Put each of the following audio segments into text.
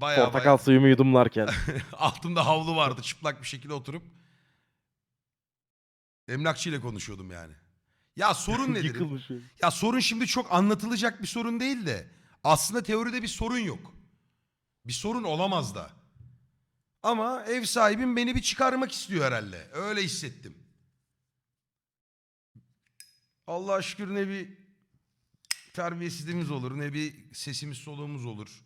Bayağı Portakal bayağı. suyumu yudumlarken. Altımda havlu vardı çıplak bir şekilde oturup. Emlakçıyla konuşuyordum yani. Ya sorun nedir? Ya sorun şimdi çok anlatılacak bir sorun değil de aslında teoride bir sorun yok. Bir sorun olamaz da. Ama ev sahibim beni bir çıkarmak istiyor herhalde. Öyle hissettim. Allah'a şükür ne bir terbiyesizliğimiz olur ne bir sesimiz soluğumuz olur.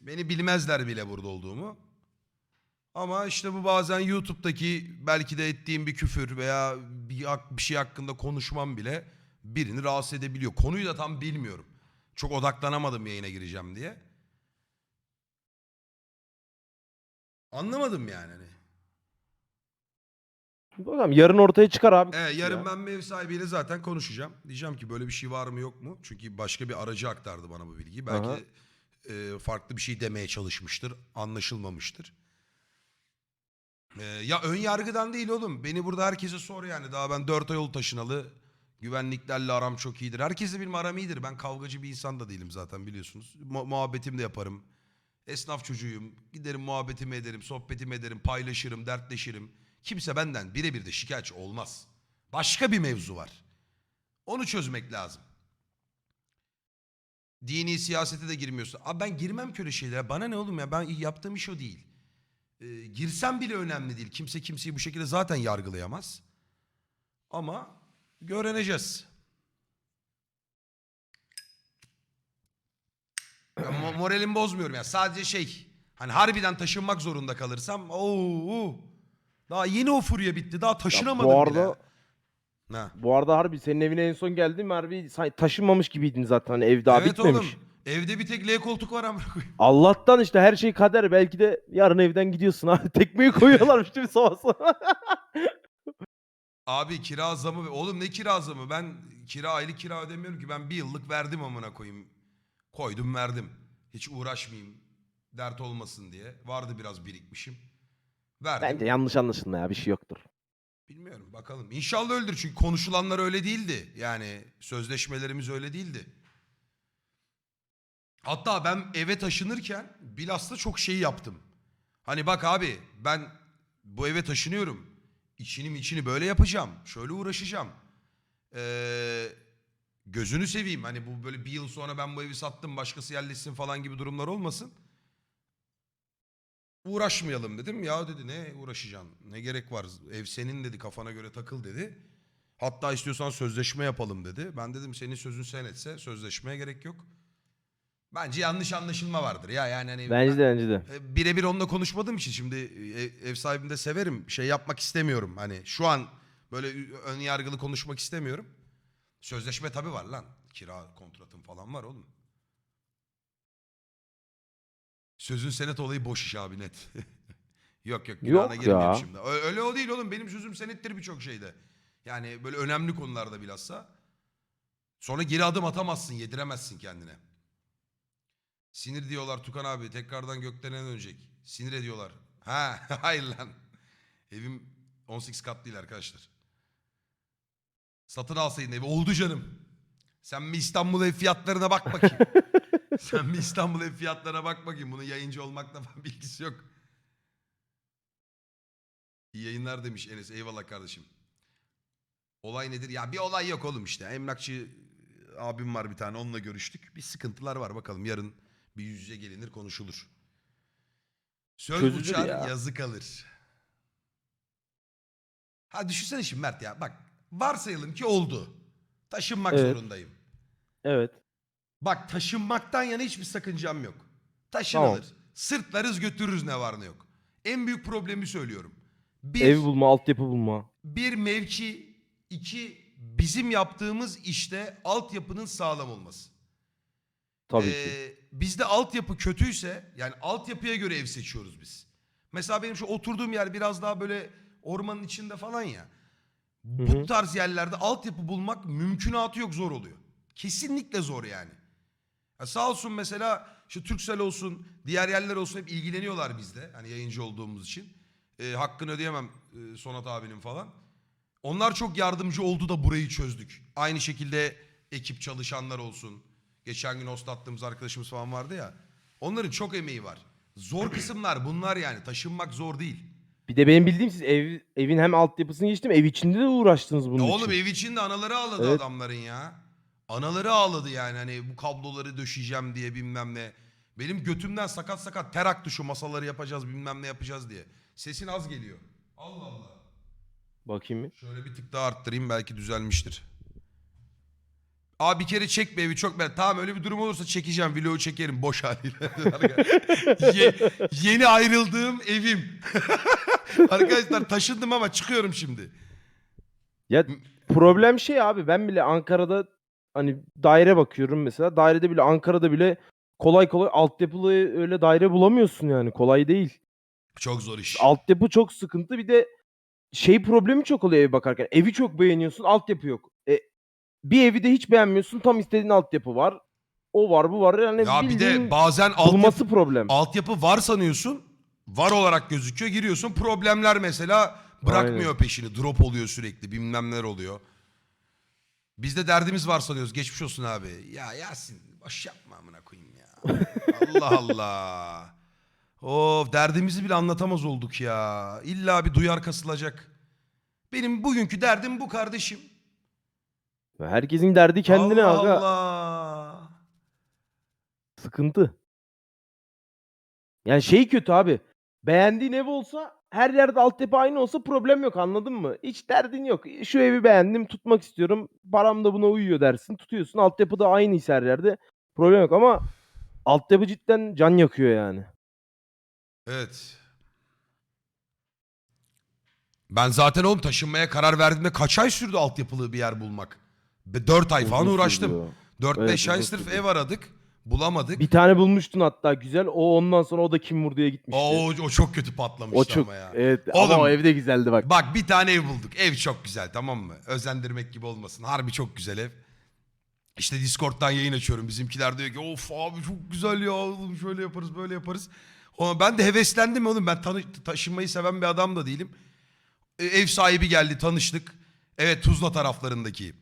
Beni bilmezler bile burada olduğumu. Ama işte bu bazen YouTube'daki belki de ettiğim bir küfür veya bir, bir şey hakkında konuşmam bile birini rahatsız edebiliyor. Konuyu da tam bilmiyorum. Çok odaklanamadım yayına gireceğim diye. Anlamadım yani. Hani. Bakalım yarın ortaya çıkar abi. Evet, yarın Ya. ben bir ev sahibiyle zaten konuşacağım. Diyeceğim ki böyle bir şey var mı yok mu? Çünkü başka bir aracı aktardı bana bu bilgiyi. Belki Aha. E, farklı bir şey demeye çalışmıştır. Anlaşılmamıştır. E, ya ön yargıdan değil oğlum. Beni burada herkese sor yani. Daha ben dört ay yol taşınalı. Güvenliklerle aram çok iyidir. Herkesle benim aram iyidir. Ben kavgacı bir insan da değilim zaten biliyorsunuz. Mu- muhabbetim de yaparım. Esnaf çocuğuyum. Giderim muhabbetimi ederim, sohbetimi ederim, paylaşırım, dertleşirim. Kimse benden birebir de şikayetçi olmaz. Başka bir mevzu var. Onu çözmek lazım. Dini siyasete de girmiyorsun. Abi ben girmem ki öyle şeylere. Bana ne oğlum ya ben yaptığım iş o değil. Ee, girsem bile önemli değil. Kimse kimseyi bu şekilde zaten yargılayamaz. Ama öğreneceğiz. Mo- moralimi bozmuyorum ya. Sadece şey hani harbiden taşınmak zorunda kalırsam ooo daha yeni o furya bitti. Daha Ya taşınamadım bu arada bile. Ha. bu arada harbi senin evine en son geldim harbi taşınmamış gibiydin zaten hani ev daha evet bitmemiş. oğlum. Evde bir tek L koltuk var amına koyayım. Allah'tan işte her şey kader. Belki de yarın evden gidiyorsun abi. Tekmeyi koyuyorlarmış değil mi sabah Abi kira zamı oğlum ne kira zamı? Ben kira aylık kira ödemiyorum ki. Ben bir yıllık verdim amına koyayım. Koydum verdim. Hiç uğraşmayayım. Dert olmasın diye. Vardı biraz birikmişim. Verdim. Bence yanlış anlaşılma ya bir şey yoktur. Bilmiyorum bakalım. İnşallah öyledir çünkü konuşulanlar öyle değildi. Yani sözleşmelerimiz öyle değildi. Hatta ben eve taşınırken bilhassa çok şey yaptım. Hani bak abi ben bu eve taşınıyorum. İçini içini böyle yapacağım. Şöyle uğraşacağım. Ee, gözünü seveyim. Hani bu böyle bir yıl sonra ben bu evi sattım başkası yerleşsin falan gibi durumlar olmasın. Uğraşmayalım dedim. Ya dedi ne uğraşacaksın? Ne gerek var? Ev senin dedi kafana göre takıl dedi. Hatta istiyorsan sözleşme yapalım dedi. Ben dedim senin sözün senetse sözleşmeye gerek yok. Bence yanlış anlaşılma vardır ya yani hani Bence de bence de. e, birebir onunla konuşmadığım için şimdi ev, ev sahibini de severim. Şey yapmak istemiyorum. Hani şu an böyle ön yargılı konuşmak istemiyorum. Sözleşme tabii var lan. Kira kontratım falan var oğlum. Sözün senet olayı boş iş abi net. yok yok günahına Yok girmeyeyim ya. şimdi. Ö- Öyle o değil oğlum. Benim sözüm senettir birçok şeyde. Yani böyle önemli konularda bilhassa. Sonra geri adım atamazsın, yediremezsin kendine. Sinir diyorlar Tukan abi tekrardan gökdelene dönecek. Sinir ediyorlar. Ha hayır lan. Evim 18 kat değil arkadaşlar. Satın alsaydın evi. Oldu canım. Sen bir İstanbul ev fiyatlarına bak bakayım. Sen bir İstanbul ev fiyatlarına bak bakayım. Bunun yayıncı olmakla falan bilgisi yok. İyi yayınlar demiş Enes. Eyvallah kardeşim. Olay nedir? Ya bir olay yok oğlum işte. Emlakçı abim var bir tane onunla görüştük. Bir sıkıntılar var bakalım yarın bir yüz yüze gelinir konuşulur. Söz Çözülür uçar ya. yazı kalır. Ha düşünsene şimdi Mert ya bak varsayalım ki oldu. Taşınmak Evet. zorundayım. Evet. Bak taşınmaktan yana hiçbir sakıncam yok. Taşınılır. Tamam. Sırtlarız götürürüz ne var ne yok. En büyük problemi söylüyorum. Bir, Ev bulma, altyapı bulma. bir mevki, iki bizim yaptığımız işte altyapının sağlam olması. Tabii Ee, ki. Bizde altyapı kötüyse yani altyapıya göre ev seçiyoruz biz. Mesela benim şu oturduğum yer biraz daha böyle ormanın içinde falan ya. Bu hı. tarz yerlerde altyapı bulmak mümkünatı yok zor oluyor. Kesinlikle zor yani. Ya sağ olsun mesela şu Türksel olsun diğer yerler olsun hep ilgileniyorlar bizde. Hani yayıncı olduğumuz için. Ee, hakkını ödeyemem e, Sonat abinin falan. Onlar çok yardımcı oldu da burayı çözdük. Aynı şekilde ekip çalışanlar olsun. Geçen gün host attığımız arkadaşımız falan vardı ya. Onların çok emeği var. Zor kısımlar bunlar yani. Taşınmak zor değil. Bir de benim bildiğim siz ev, evin hem altyapısını geçtim ev içinde de uğraştınız bunun Ya oğlum için. ev içinde anaları ağladı Evet. adamların ya. Anaları ağladı yani hani bu kabloları döşeyeceğim diye bilmem ne. Benim götümden sakat sakat ter aktı şu masaları yapacağız bilmem ne yapacağız diye. Sesin az geliyor. Allah Allah. Bakayım bir. Şöyle bir tık daha arttırayım belki düzelmiştir. Abi bir kere çek be evi çok ben. Tamam öyle bir durum olursa çekeceğim. Vlogu çekerim boş haliyle. Ye- yeni ayrıldığım evim. Arkadaşlar taşındım ama çıkıyorum şimdi. Ya problem şey abi ben bile Ankara'da hani daire bakıyorum mesela. Dairede bile Ankara'da bile kolay kolay altyapılı öyle daire bulamıyorsun yani. Kolay değil. Çok zor iş. Altyapı çok sıkıntı. Bir de şey problemi çok oluyor ev bakarken. Evi çok beğeniyorsun, altyapı yok. E, bir evi de hiç beğenmiyorsun. Tam istediğin altyapı var. O var, bu var. Yani Ya bir bildiğin de bazen altyapı, bulması problem. altyapı var sanıyorsun. Var olarak gözüküyor. Giriyorsun. Problemler mesela bırakmıyor peşini. Drop oluyor sürekli. Bilmem neler oluyor. Bizde derdimiz var sanıyoruz. Geçmiş olsun abi. Ya Yasin boş yapma amına koyayım ya. Allah Allah. Of derdimizi bile anlatamaz olduk ya. İlla bir duyar kasılacak. Benim bugünkü derdim bu kardeşim. Herkesin derdi kendine Allah aga. Allah. Sıkıntı. Yani şey kötü abi. Beğendiğin ev olsa her yerde altyapı aynı olsa problem yok anladın mı? Hiç derdin yok. Şu evi beğendim tutmak istiyorum. Param da buna uyuyor dersin. Tutuyorsun. Altyapı da aynıysa her yerde. Problem yok ama altyapı cidden can yakıyor yani. Evet. Ben zaten oğlum taşınmaya karar verdiğimde kaç ay sürdü altyapılı bir yer bulmak? 4 ay falan Uzun uğraştım. sürüyor. 4-5 Evet, ay uzun sırf ev aradık. Bulamadık. Bir tane bulmuştun hatta güzel. O ondan sonra o da kim vurduya gitmişti. o, o çok kötü patlamıştı o çok ama ya. evet Oğlum- ama o evde güzeldi bak. Bak bir tane ev bulduk. Ev çok güzel tamam mı? Özendirmek gibi olmasın. Harbi çok güzel ev. İşte Discord'dan yayın açıyorum. Bizimkiler diyor ki of abi çok güzel ya oğlum şöyle yaparız böyle yaparız. Ama ben de heveslendim oğlum. Ben tanı- taşınmayı seven bir adam da değilim. E, ev sahibi geldi tanıştık. Evet Tuzla taraflarındaki.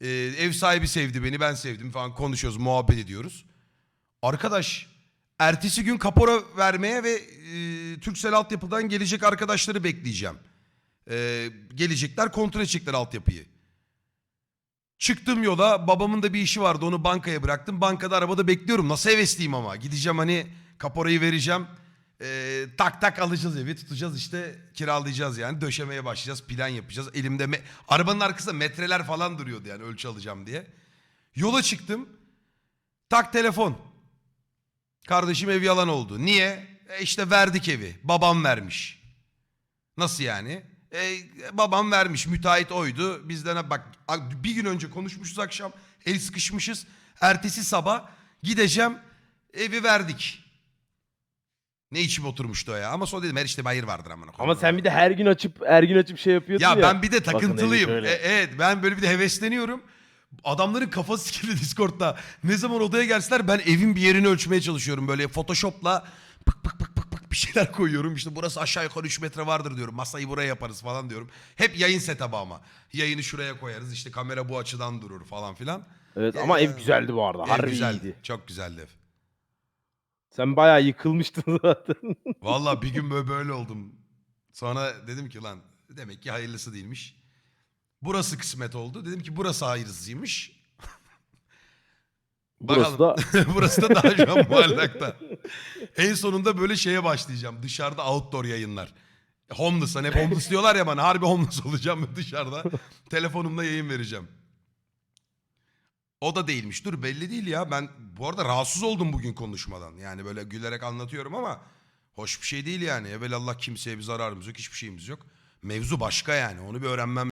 E, ev sahibi sevdi beni ben sevdim falan konuşuyoruz muhabbet ediyoruz. Arkadaş ertesi gün kapora vermeye ve e, Türksel altyapıdan gelecek arkadaşları bekleyeceğim. E, gelecekler kontrol edecekler altyapıyı. Çıktım yola babamın da bir işi vardı onu bankaya bıraktım. Bankada arabada bekliyorum nasıl hevesliyim ama gideceğim hani kaporayı vereceğim. E, tak tak alacağız evi tutacağız işte kiralayacağız yani döşemeye başlayacağız plan yapacağız. Elimde me- arabanın arkasında metreler falan duruyordu yani ölçü alacağım diye. Yola çıktım tak telefon. Kardeşim ev yalan oldu. Niye? E işte verdik evi. Babam vermiş. Nasıl yani? E, babam vermiş. Müteahhit oydu. Bizden bak bir gün önce konuşmuşuz akşam. El sıkışmışız. Ertesi sabah gideceğim. Evi verdik. Ne içim oturmuştu o ya. Ama sonra dedim her işte bayır vardır amına Ama koyayım. sen bir de her gün açıp her gün açıp şey yapıyordun ya. Ya ben bir de takıntılıyım. E, evet ben böyle bir de hevesleniyorum. Adamların kafası sikildi Discord'da. Ne zaman odaya gelseler ben evin bir yerini ölçmeye çalışıyorum. Böyle Photoshop'la pık pık pık pık pık bir şeyler koyuyorum. İşte burası aşağı yukarı 3 metre vardır diyorum. Masayı buraya yaparız falan diyorum. Hep yayın setup'ı ama. Yayını şuraya koyarız. İşte kamera bu açıdan durur falan filan. Evet ama ev güzeldi bu arada. Ev Harbi güzeldi. iyiydi. Çok güzeldi ev. Sen bayağı yıkılmıştın zaten. Vallahi bir gün böyle, böyle oldum. Sonra dedim ki lan demek ki hayırlısı değilmiş. Burası kısmet oldu. Dedim ki burası hayırlısıymış. Burası da Burası da daha şu an muallakta. En sonunda böyle şeye başlayacağım. Dışarıda outdoor yayınlar. Homeless hani hep homeless diyorlar ya bana. Harbi homeless olacağım ben dışarıda. Telefonumla yayın vereceğim. O da değilmiş. Dur belli değil ya. Ben bu arada rahatsız oldum bugün konuşmadan. Yani böyle gülerek anlatıyorum ama hoş bir şey değil yani. Evelallah kimseye bir zararımız yok, hiçbir şeyimiz yok. Mevzu başka yani. Onu bir öğrenmem